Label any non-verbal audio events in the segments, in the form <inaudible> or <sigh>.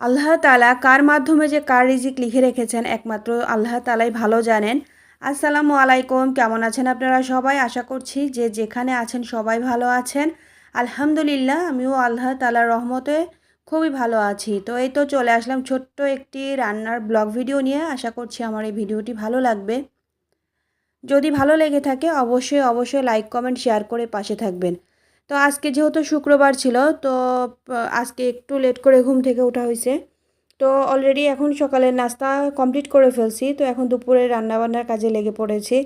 আল্লাহ তালা কার মাধ্যমে যে কার রিজিক লিখে রেখেছেন একমাত্র আল্লাহ তালাই ভালো জানেন। আসসালামু আলাইকুম, কেমন আছেন আপনারা সবাই? আশা করছি যে যেখানে আছেন সবাই ভালো আছেন। আলহামদুলিল্লাহ, আমিও আল্লাহ তালার রহমতে খুবই ভালো আছি। তো এই তো চলে আসলাম ছোট্ট একটি রান্নার ব্লগ ভিডিও নিয়ে। আশা করছি আমার এই ভিডিওটি ভালো লাগবে। যদি ভালো লেগে থাকে, অবশ্যই অবশ্যই লাইক কমেন্ট শেয়ার করে পাশে থাকবেন। তো আজকে যেহেতু শুক্রবার ছিল, তো আজকে একটু লেট করে ঘুম থেকে ওঠা হয়েছে। তো অলরেডি এখন সকালের নাস্তা কমপ্লিট করে ফেলছি, তো এখন দুপুরে রান্নাবান্নার কাজে লেগে পড়েছি।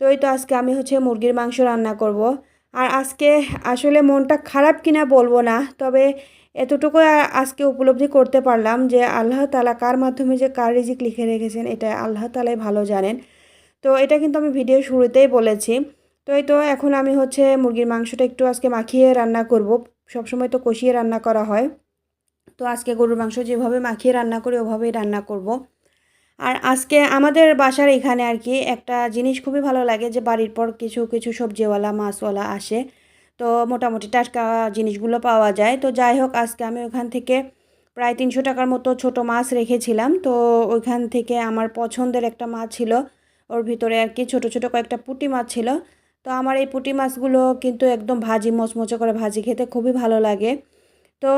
তো এই তো আজকে আমি হচ্ছে মুরগির মাংস রান্না করব। আর আজকে আসলে মনটা খারাপ কিনা বলব না, তবে এতটুকু আজকে উপলব্ধি করতে পারলাম যে আল্লাহ তালা কার মাধ্যমে যে কার রিজিক লিখে রেখেছেন, এটা আল্লাহ তালাই ভালো জানেন। তো এটা কিন্তু আমি ভিডিও শুরুতেই বলেছি। তো এই তো এখন আমি হচ্ছে মুরগির মাংসটা একটু আজকে মাখিয়ে রান্না করব। সবসময় তো কষিয়ে রান্না করা হয়। তো আজকে গরুর মাংস যেভাবে মাখিয়ে রান্না করি, ওভাবেই রান্না করব। আর আজকে আমাদের বাসার এখানে আর কি একটা জিনিস খুবই ভালো লাগে যে বাড়ির পর কিছু কিছু সবজিওয়ালা, মাছওয়ালা আসে। তো মোটামুটি টাটকা জিনিসগুলো পাওয়া যায়। তো যাই হোক, আজকে আমি ওখান থেকে প্রায় তিনশো টাকার মতো ছোট মাছ রেখেছিলাম। তো ওইখান থেকে আমার পছন্দের একটা মাছ ছিল। ওর ভিতরে আর কি ছোটো ছোটো কয়েকটা পুঁটি মাছ ছিল। তো আমার এই পুঁটি মাছগুলো কিন্তু একদম ভাজি, মচমচে করে ভাজি খেতে খুবই ভালো লাগে। তো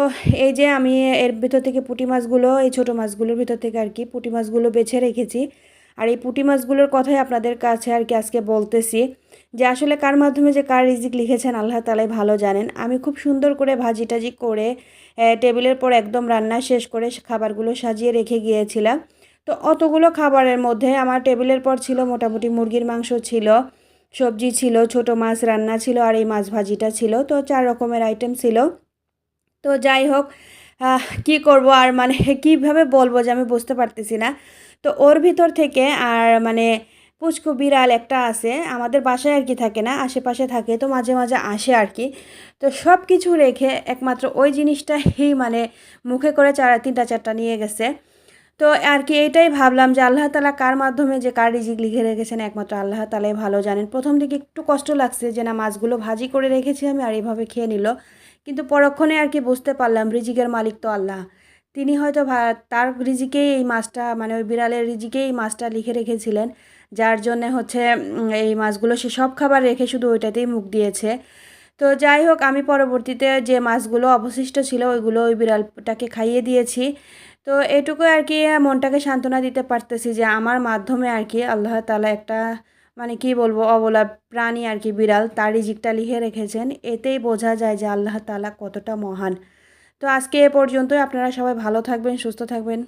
এই যে আমি এর ভিতর থেকে পুঁটি মাছগুলো, এই ছোটো মাছগুলোর ভিতর থেকে আর কি পুঁটি মাছগুলো বেছে রেখেছি। আর এই পুঁটি মাছগুলোর কথাই আপনাদের কাছে আর কি আজকে বলতেছি যে আসলে কার মাধ্যমে যে কার রিজিক লিখেছেন আল্লাহ তালাই ভালো জানেন। আমি খুব সুন্দর করে ভাজি টাজি করে টেবিলের পর একদম রান্না শেষ করে খাবারগুলো সাজিয়ে রেখে গিয়েছিলাম। তো অতগুলো খাবারের মধ্যে আমার টেবিলের পর ছিল মোটামুটি মুরগির মাংস ছিল। সবজি ছিল, ছোট মাছ রান্না ছিল আর এই মাছ ভাজিটা ছিল। তো চার রকমের আইটেম ছিল। তো যাই হোক কি করব আর মানে <laughs> কীভাবে বলব যে আমি বুঝতে পারতেছি না। তো ওর ভিতর থেকে আর মানে পুচকু বিড়াল একটা আছে, আমাদের বাসায় আর কি থাকে না, আশেপাশে থাকে, তো মাঝে মাঝে আসে আর কি। তো সব কিছু রেখে একমাত্র ওই জিনিসটাই মানে মুখে করে চার, তিনটা চারটা নিয়ে গেছে। তো আর কি এটাই ভাবলাম যে আল্লাহ তালা কার মাধ্যমে যে কার রিজিক লিখে রেখেছেন? একমাত্র আল্লাহ তালাই ভালো জানেন। প্রথম দিকে একটু কষ্ট লাগছে যে না মাছগুলো ভাজি করে রেখেছি আমি আর এইভাবে খেয়ে নিল। কিন্তু পরক্ষণে আর কি বুঝতে পারলাম রিজিকের মালিক তো আল্লাহ। তিনি হয়তো তার রিজিকেই এই মাছটা মানে ওই বিড়ালের রিজিকেই এই মাছটা লিখে রেখেছিলেন। যার জন্যে হচ্ছে এই মাছগুলো সে সব খাবার রেখে শুধু ওইটাতেই মুখ দিয়েছে। তো যাই হোক, আমি পরবর্তীতে যে মাছগুলো অবশিষ্ট ছিল ওইগুলো ওই বিড়ালটাকে খাইয়ে দিয়েছি। তো এটুকু আর কি মনটাকে সান্ত্বনা দিতে পারতেছি যে আমার মাধ্যমে আর কি আল্লাহ তালা একটা মানে কি বলব, অবলা প্রাণী আর কি বিড়াল তার রিজিকটা লিখে রেখেছেন। এতেই বোঝা যায় যে আল্লাহ তালা কতটা মহান। তো আজকে এ পর্যন্তই। আপনারা সবাই ভালো থাকবেন, সুস্থ থাকবেন।